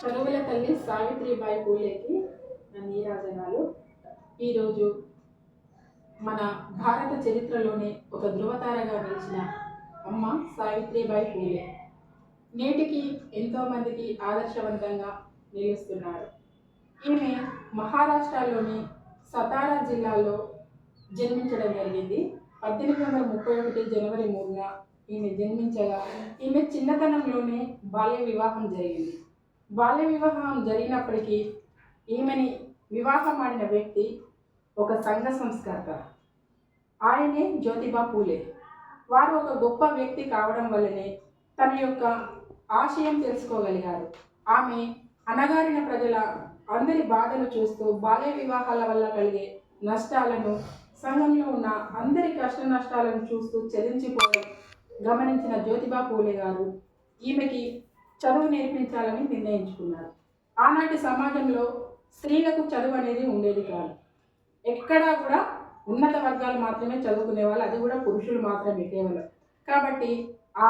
చదువుల తల్లి సావిత్రిబాయి పూలేకి నా నీరాజనాలు ఈరోజు మన భారత చరిత్రలోనే ఒక ధృవతారగా నిలిచిన అమ్మ సావిత్రిబాయి పూలే. నేటికి ఎంతోమందికి ఆదర్శవంతంగా నిలుస్తున్నారు. ఈమె మహారాష్ట్రలోని సతారా జిల్లాలో జన్మించడం జరిగింది. పద్దెనిమిది వందల ముప్పై ఒకటి జనవరి మూడున ఈమె జన్మించగా ఈమె చిన్నతనంలోనే బాల్య వివాహం జరిగింది. బాల్య వివాహం జరిగినప్పటికీ ఈమెని వివాహం ఆడిన వ్యక్తి ఒక సంఘ సంస్కర్త. ఆయనే జ్యోతిబా పూలే. వారు ఒక గొప్ప వ్యక్తి కావడం వల్లనే తన యొక్క ఆశయం తెలుసుకోగలిగారు. ఆమె అణగారిన ప్రజల అందరి బాధలు చూస్తూ బాల్య వివాహాల వల్ల కలిగే నష్టాలను సంఘంలో ఉన్న అందరి కష్ట నష్టాలను చూస్తూ చెల్లించిపోవడం గమనించిన జ్యోతిబా పూలే గారు ఈమెకి చదువు నేర్పించాలని నిర్ణయించుకున్నారు. ఆనాటి సమాజంలో స్త్రీలకు చదువు అనేది ఉండేది కాదు. ఎక్కడా కూడా ఉన్నత వర్గాలు మాత్రమే చదువుకునే వాళ్ళు అది కూడా పురుషులు మాత్రమే కేవలం. కాబట్టి ఆ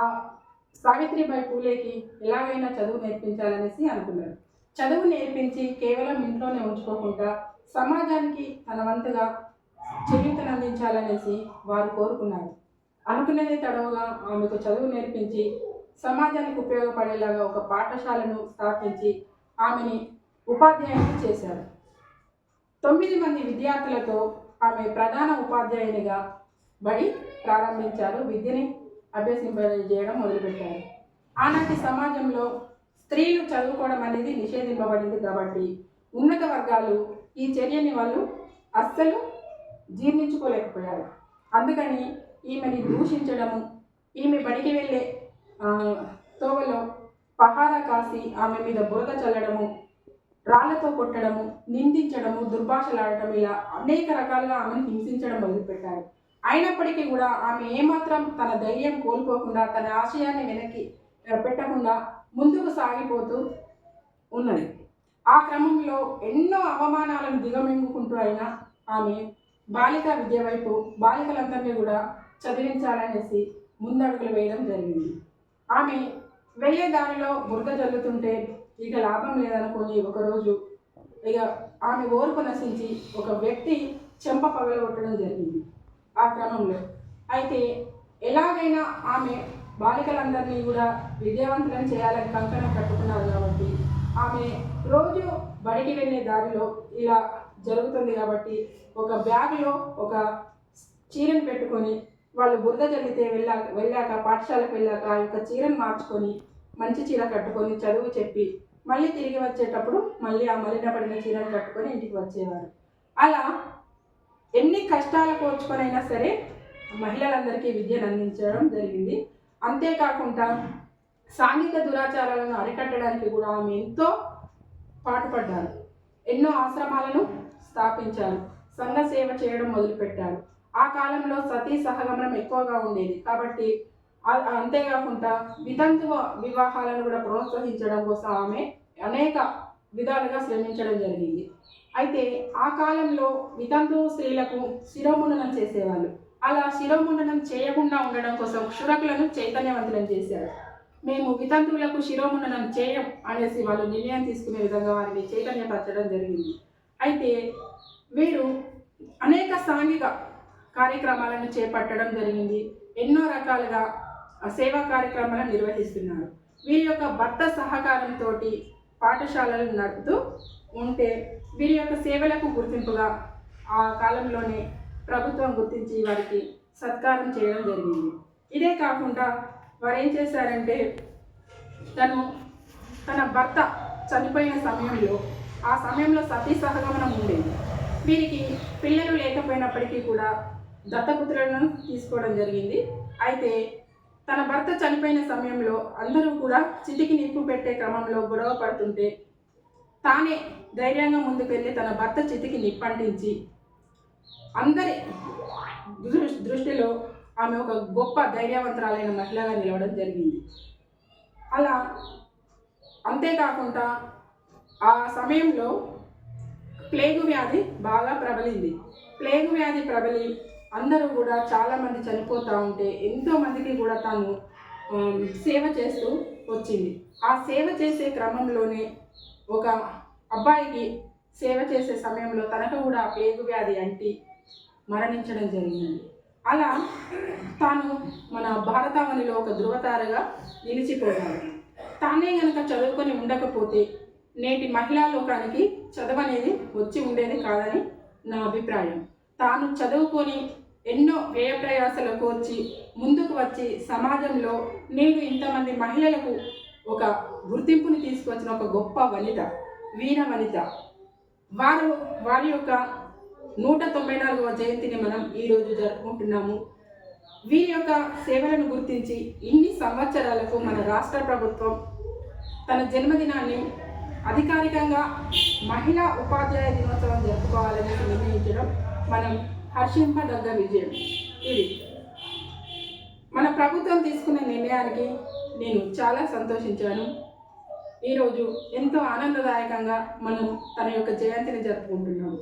సావిత్రిబాయి పూలేకి ఎలాగైనా చదువు నేర్పించాలనేసి అనుకున్నారు. చదువు నేర్పించి కేవలం ఇంట్లోనే ఉంచుకోకుండా సమాజానికి తన వంతుగా చేయూతను అందించాలనేసి వారు కోరుకున్నారు. అనుకునేది తడవుగా ఆమెకు చదువు నేర్పించి సమాజానికి ఉపయోగపడేలాగా ఒక పాఠశాలను స్థాపించి ఆమెని ఉపాధ్యాయుని చేశారు. తొమ్మిది మంది విద్యార్థులతో ఆమె ప్రధాన ఉపాధ్యాయునిగా బడి ప్రారంభించారు. విద్యని అభ్యసింపజేయడం మొదలుపెట్టారు. ఆనాటి సమాజంలో స్త్రీలు చదువుకోవడం అనేది నిషేధింపబడింది కాబట్టి ఉన్నత వర్గాలు ఈ చర్యని వాళ్ళు అస్సలు జీర్ణించుకోలేకపోయారు. అందుకని ఈమెని దూషించడము ఈమె బడికి వెళ్ళే తోవలో పహారా కాసి ఆమె మీద బురద చల్లడము రాళ్ళతో కొట్టడము నిందించడము దుర్భాషలాడటం ఇలా అనేక రకాలుగా ఆమెను హింసించడం మొదలుపెట్టారు. అయినప్పటికీ కూడా ఆమె ఏమాత్రం తన ధైర్యం కోల్పోకుండా తన ఆశయాన్ని వెనక్కి పెట్టకుండా ముందుకు సాగిపోతూ ఉన్నది. ఆ క్రమంలో ఎన్నో అవమానాలను దిగమింగుకుంటూ అయినా ఆమె బాలిక విద్య వైపు బాలికలందరినీ కూడా చదివించాలనేసి ముందడుగులు వేయడం జరిగింది. ఆమె వెళ్ళే దారిలో బురద జల్లుతుంటే ఇక లాభం లేదనుకొని ఒకరోజు ఇక ఆమె ఓర్పు నశించి ఒక వ్యక్తి చెంప పగలగొట్టడం జరిగింది ఆ క్రమంలో. అయితే ఎలాగైనా ఆమె బాలికలందరినీ కూడా విద్యావంతులను చేయాలని కంకణం కట్టుకున్నారు కాబట్టి ఆమె రోజు బడికి వెళ్ళే దారిలో ఇలా జరుగుతుంది కాబట్టి ఒక బ్యాగ్లో ఒక చీరను పెట్టుకొని వాళ్ళు బురద జరిగితే వెళ్ళా వెళ్ళాక పాఠశాలకు వెళ్ళాక ఆ యొక్క చీరను మార్చుకొని మంచి చీర కట్టుకొని చదువు చెప్పి మళ్ళీ తిరిగి వచ్చేటప్పుడు మళ్ళీ ఆ మలిన పడిన చీరను కట్టుకొని ఇంటికి వచ్చేవారు. అలా ఎన్ని కష్టాలు కోర్చుకొనైనా సరే మహిళలందరికీ విద్యను అందించడం జరిగింది. అంతేకాకుండా సాంఘిక దురాచారాలను అరికట్టడానికి కూడా ఆమె ఎంతో పాటుపడ్డారు. ఎన్నో ఆశ్రమాలను స్థాపించారు. సంఘ సేవ చేయడం మొదలుపెట్టారు. ఆ కాలంలో సతీ సహగమనం ఎక్కువగా ఉండేది. కాబట్టి అంతేకాకుండా వితంతువ వివాహాలను కూడా ప్రోత్సహించడం కోసం ఆమె అనేక విధాలుగా శ్రమించడం జరిగింది. అయితే ఆ కాలంలో వితంతు స్త్రీలకు శిరోముండనం చేసేవాళ్ళు. అలా శిరోముండనం చేయకుండా ఉండడం కోసం క్షురకులను చైతన్యవంతులను చేశారు. మేము వితంతువులకు శిరోముండనం చేయం అనేసి వాళ్ళు నిర్ణయం తీసుకునే విధంగా వారిని చైతన్యపరచడం జరిగింది. అయితే వీరు అనేక సాంఘిక కార్యక్రమాలను చేపట్టడం జరిగింది. ఎన్నో రకాలుగా సేవా కార్యక్రమాలను నిర్వహిస్తున్నారు. వీరి యొక్క భర్త సహకారంతో పాఠశాలలు నడుపుతూ ఉంటే వీరి యొక్క సేవలకు గుర్తింపుగా ఆ కాలంలోనే ప్రభుత్వం గుర్తించి వారికి సత్కారం చేయడం జరిగింది. ఇదే కాకుండా వారు ఏం చేశారంటే తను తన భర్త చనిపోయిన సమయంలో ఆ సమయంలో సతీ సహగమనం ఉండేది. వీరికి పిల్లలు లేకపోయినప్పటికీ కూడా దత్తపుత్రులను తీసుకోవడం జరిగింది. అయితే తన భర్త చనిపోయిన సమయంలో అందరూ కూడా చితికి నిప్పు పెట్టే క్రమంలో గొడవ పడుతుంటే తానే ధైర్యంగా ముందుకెళ్ళి తన భర్త చితికి నిప్పంటించి అందరి దృష్టిలో ఆమె ఒక గొప్ప ధైర్యవంతరాలైన మహిళగా నిలవడం జరిగింది. అలా అంతేకాకుండా ఆ సమయంలో ప్లేగు వ్యాధి బాగా ప్రబలింది. ప్లేగు వ్యాధి ప్రబలి అందరూ కూడా చాలామంది చనిపోతూ ఉంటే ఎంతోమందికి కూడా తాను సేవ చేస్తూ వచ్చింది. ఆ సేవ చేసే క్రమంలోనే ఒక అబ్బాయికి సేవ చేసే సమయంలో తనకు కూడా పేగు వ్యాధి అంటి మరణించడం జరిగింది. అలా తాను మన భారతావనిలో ఒక ధృవతారగా నిలిచిపోయాడు. తానే కనుక చదువుకొని ఉండకపోతే నేటి మహిళా లోకానికి చదవనేది వచ్చి ఉండేది కాదని నా అభిప్రాయం. తాను చదువుకొని ఎన్నో వ్యయ ప్రయాసలకు వచ్చి ముందుకు వచ్చి సమాజంలో నేను ఇంతమంది మహిళలకు ఒక గుర్తింపుని తీసుకొచ్చిన ఒక గొప్ప వనిత వీర వనిత. వారు వారి యొక్క నూట తొంభై నాలుగవ జయంతిని మనం ఈరోజు జరుపుకుంటున్నాము. వీరి యొక్క సేవలను గుర్తించి ఇన్ని సంవత్సరాలకు మన రాష్ట్ర ప్రభుత్వం తన జన్మదినాన్ని అధికారికంగా మహిళా ఉపాధ్యాయ దినోత్సవం జరుపుకోవాలని నిర్ణయించడం మనం హర్షింపదగ్గ విజయం. ఇది. మన ప్రభుత్వం తీసుకున్న నిర్ణయానికి నేను చాలా సంతోషించాను. ఈరోజు ఎంతో ఆనందదాయకంగా మనం తన యొక్క జయంతిని జరుపుకుంటున్నాం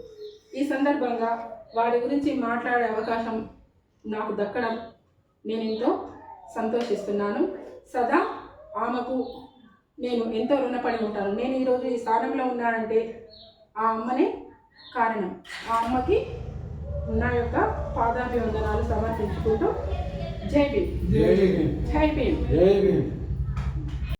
ఈ సందర్భంగా వారి గురించి మాట్లాడే అవకాశం నాకు దక్కడం నేను ఎంతో సంతోషిస్తున్నాను. సదా ఆమెకు నేను ఎంతో రుణపడి ఉంటాను. నేను ఈరోజు ఈ స్థానంలో ఉన్నానంటే ఆ అమ్మనే కారణం. ఆ అమ్మకి నా యొక్క పాదాభివందనాలు సమర్పించుకుంటూ జై భీమ్. జై భీమ్. జై భీమ్. జై భీమ్.